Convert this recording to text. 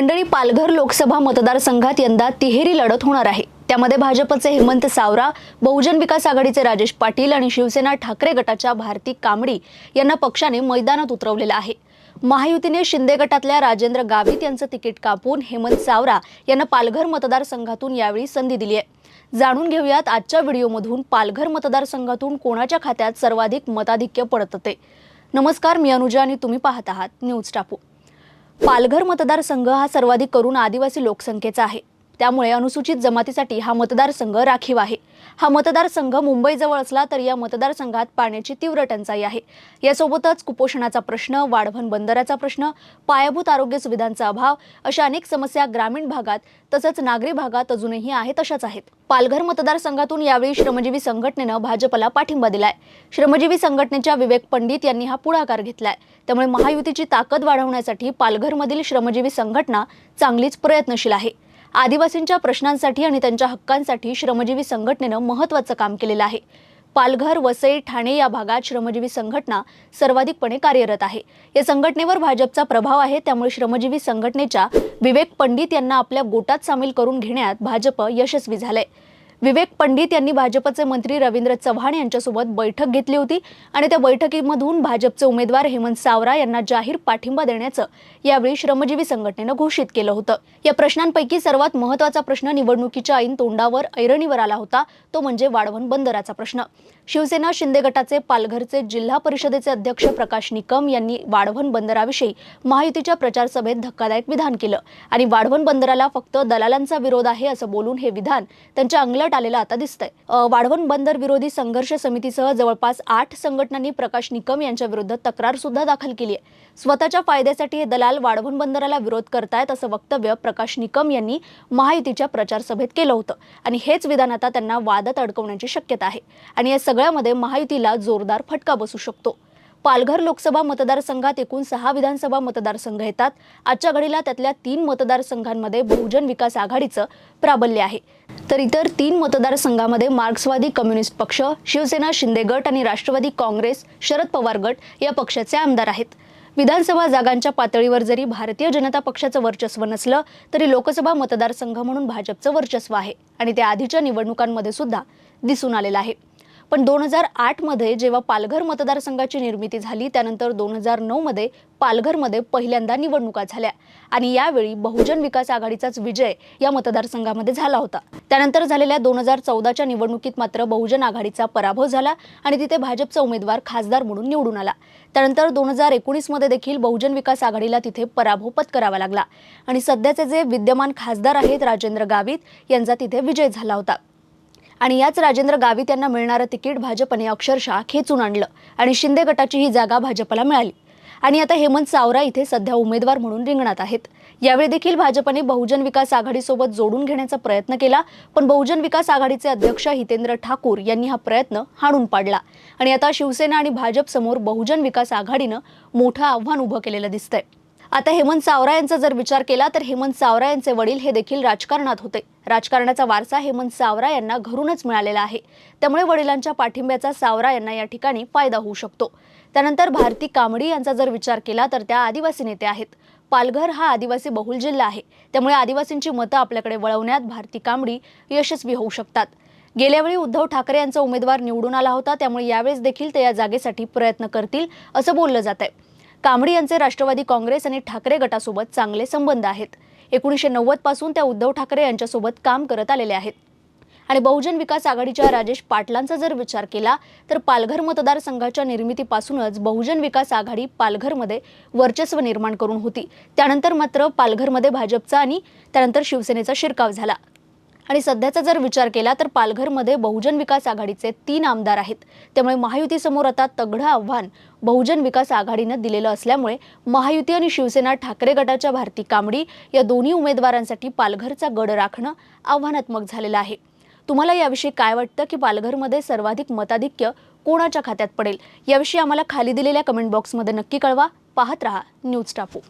मंडळी पालघर लोकसभा मतदारसंघात यंदा तिहेरी लढत होणार आहे. त्यामध्ये भाजपचे हेमंत सावरा बहुजन विकास आघाडीचे राजेश पाटील आणि शिवसेना ठाकरे गटाच्या भारती कांबडी यांना पक्षाने मैदानात उतरवलेलं आहे. महायुतीने शिंदे गटातल्या राजेंद्र गावित यांचं तिकीट कापून हेमंत सावरा यांना पालघर मतदारसंघातून यावेळी संधी दिली आहे. जाणून घेऊयात आजच्या व्हिडिओमधून पालघर मतदारसंघातून कोणाच्या खात्यात सर्वाधिक मताधिक्य पडत होते नमस्कार मी अनुजा आणि तुम्ही पाहत आहात न्यूज टापू. पालघर मतदारसंघ हा सर्वाधिक करून आदिवासी लोकसंख्येचा आहे. त्यामुळे अनुसूचित जमातीसाठी हा मतदारसंघ राखीव आहे. हा मतदारसंघ मुंबईजवळ असला तरी या मतदारसंघात पाण्याची तीव्र टंचाई आहे. यासोबतच कुपोषणाचा प्रश्न वाढवण बंदराचा प्रश्न पायाभूत आरोग्य सुविधांचा अभाव अशा अनेक समस्या ग्रामीण भागात तसंच नागरी भागात अजूनही आहेत तशाच आहेत. पालघर मतदारसंघातून यावेळी श्रमजीवी संघटनेनं भाजपला पाठिंबा दिलाय. श्रमजीवी संघटनेच्या विवेक पंडित यांनी हा पुढाकार घेतलाय. त्यामुळे महायुतीची ताकद वाढवण्यासाठी पालघरमधील श्रमजीवी संघटना चांगलीच प्रयत्नशील आहे. आदिवासींच्या प्रश्नांसाठी आणि त्यांच्या हक्कांसाठी श्रमजीवी संघटनेनं महत्त्वाचं काम केलेलं आहे. पालघर वसई ठाणे या भागात श्रमजीवी संघटना सर्वाधिकपणे कार्यरत आहे. या संघटनेवर भाजपचा प्रभाव आहे त्यामुळे श्रमजीवी संघटनेच्या विवेक पंडित यांना आपल्या गोटात सामील करून घेण्यात भाजप यशस्वी झालंय. विवेक पंडित यांनी भाजपचे मंत्री रवींद्र चव्हाण यांच्यासोबत बैठक घेतली होती आणि त्या बैठकीमधून भाजपचे उमेदवार हेमंत सावरा यांना जाहीर पाठिंबा देण्याचं यावेळी श्रमजीवी संघटनेनं घोषित केलं होतं. या प्रश्नांपैकी सर्वात महत्त्वाचा प्रश्न निवडणुकीच्या ऐन तोंडावर ऐरणीवर आला होता तो म्हणजे वाढवण बंदराचा प्रश्न. शिवसेना शिंदे गटाचे पालघरचे जिल्हा परिषदेचे अध्यक्ष प्रकाश निकम यांनी वाढवण बंदराविषयी महायुतीच्या प्रचार सभेत धक्कादायक विधान केलं आणि वाढवण बंदराला फक्त दलालांचा विरोध आहे असं बोलून हे विधान त्यांच्या अंगलट आलेलं आता दिसतंय. वाढवण बंदर विरोधी संघर्ष समितीसह जवळपास आठ संघटनांनी प्रकाश निकम यांच्या विरुद्ध तक्रार सुद्धा दाखल केली आहे. स्वतःच्या फायद्यासाठी हे दलाल वाढवण बंदराला विरोध करतायत असं वक्तव्य प्रकाश निकम यांनी महायुतीच्या प्रचार सभेत केलं होतं. आणि हेच विधान आता त्यांना वादात अडकवण्याची शक्यता आहे. आणि या सगळ्यामध्ये महायुतीला जोरदार फटका बसू शकतो. पालघर लोकसभा मतदारसंघात एकूण सहा विधानसभा मतदारसंघ येतात. आजच्या घडीला त्यातल्या तीन मतदारसंघांमध्ये बहुजन विकास आघाडीचं प्राबल्य आहे. तर इतर तीन मतदारसंघामध्ये मार्क्सवादी कम्युनिस्ट पक्ष शिवसेना शिंदे गट आणि राष्ट्रवादी काँग्रेस शरद पवार गट या पक्षाचे आमदार आहेत. विधानसभा जागांच्या पातळीवर जरी भारतीय जनता पक्षाचं वर्चस्व नसलं तरी लोकसभा मतदारसंघ म्हणून भाजपचं वर्चस्व आहे आणि ते आधीच्या निवडणुकांमध्ये सुद्धा दिसून आलेलं आहे. पण दोन हजार आठमध्ये जेव्हा पालघर मतदारसंघाची निर्मिती झाली त्यानंतर दोन हजार नऊमध्ये पालघरमध्ये पहिल्यांदा निवडणुका झाल्या. आणि यावेळी बहुजन विकास आघाडीचाच विजय या मतदारसंघामध्ये झाला होता. त्यानंतर झालेल्या दोन हजार चौदाच्या निवडणुकीत मात्र बहुजन आघाडीचा पराभव झाला आणि तिथे भाजपचा उमेदवार खासदार म्हणून निवडून आला. त्यानंतर दोन हजार एकोणीसमध्ये देखील बहुजन विकास आघाडीला तिथे पराभव पत्करावा लागला. आणि सध्याचे जे विद्यमान खासदार आहेत राजेंद्र गावित यांचा तिथे विजय झाला होता. आणि याच राजेंद्र गावित यांना मिळणारं तिकीट भाजपने अक्षरशः खेचून आणलं आणि शिंदे गटाची ही जागा भाजपला मिळाली. आणि आता हेमंत सावरा इथे सध्या उमेदवार म्हणून रिंगणात आहेत. यावेळी देखील भाजपने बहुजन विकास आघाडीसोबत जोडून घेण्याचा प्रयत्न केला पण बहुजन विकास आघाडीचे अध्यक्ष हितेंद्र ठाकूर यांनी हा प्रयत्न हाणून पाडला. आणि आता शिवसेना आणि भाजप समोर बहुजन विकास आघाडीनं मोठं आव्हान उभं केलेलं दिसतंय. आता हेमंत सावरा यांचा जर विचार केला तर हेमंत सावरा यांचे वडील हे देखील राजकारणात होते. राजकारणाचा वारसा हेमंत सावरा यांना घरूनच मिळालेला आहे. त्यामुळे वडिलांच्या पाठिंब्याचा सावरा यांना या ठिकाणी फायदा होऊ शकतो. त्यानंतर भारती कांबडी यांचा जर विचार केला तर त्या आदिवासी नेते आहेत. पालघर हा आदिवासी बहुल जिल्हा आहे. त्यामुळे आदिवासींची मतं आपल्याकडे वळवण्यात भारती कांबडी यशस्वी होऊ शकतात. गेल्यावेळी उद्धव ठाकरे यांचा उमेदवार निवडून आला होता. त्यामुळे यावेळेस देखील ते या जागेसाठी प्रयत्न करतील असं बोललं जात आहे कांबडी यांचे राष्ट्रवादी काँग्रेस आणि ठाकरे गटासोबत चांगले संबंध आहेत. एकोणीसशे नव्वदपासून त्या उद्धव ठाकरे यांच्यासोबत काम करत आलेले आहेत. आणि बहुजन विकास आघाडीच्या राजेश पाटलांचा जर विचार केला तर पालघर मतदारसंघाच्या निर्मितीपासूनच बहुजन विकास आघाडी पालघरमध्ये वर्चस्व निर्माण करून होती. त्यानंतर मात्र पालघरमध्ये भाजपचा आणि त्यानंतर शिवसेनेचा शिरकाव झाला. आणि सध्याचा जर विचार केला तर पालघरमध्ये बहुजन विकास आघाडीचे तीन आमदार आहेत. त्यामुळे महायुतीसमोर आता तगडं आव्हान बहुजन विकास आघाडीनं दिलेलं असल्यामुळे महायुती आणि शिवसेना ठाकरे गटाच्या भारती कांबडी या दोन्ही उमेदवारांसाठी पालघरचा गड राखणं आव्हानात्मक झालेलं आहे. तुम्हाला याविषयी काय वाटतं की पालघरमध्ये सर्वाधिक मताधिक्य कोणाच्या खात्यात पडेल? याविषयी आम्हाला खाली दिलेल्या कमेंट बॉक्समध्ये नक्की कळवा. पाहत रहा न्यूज टापू.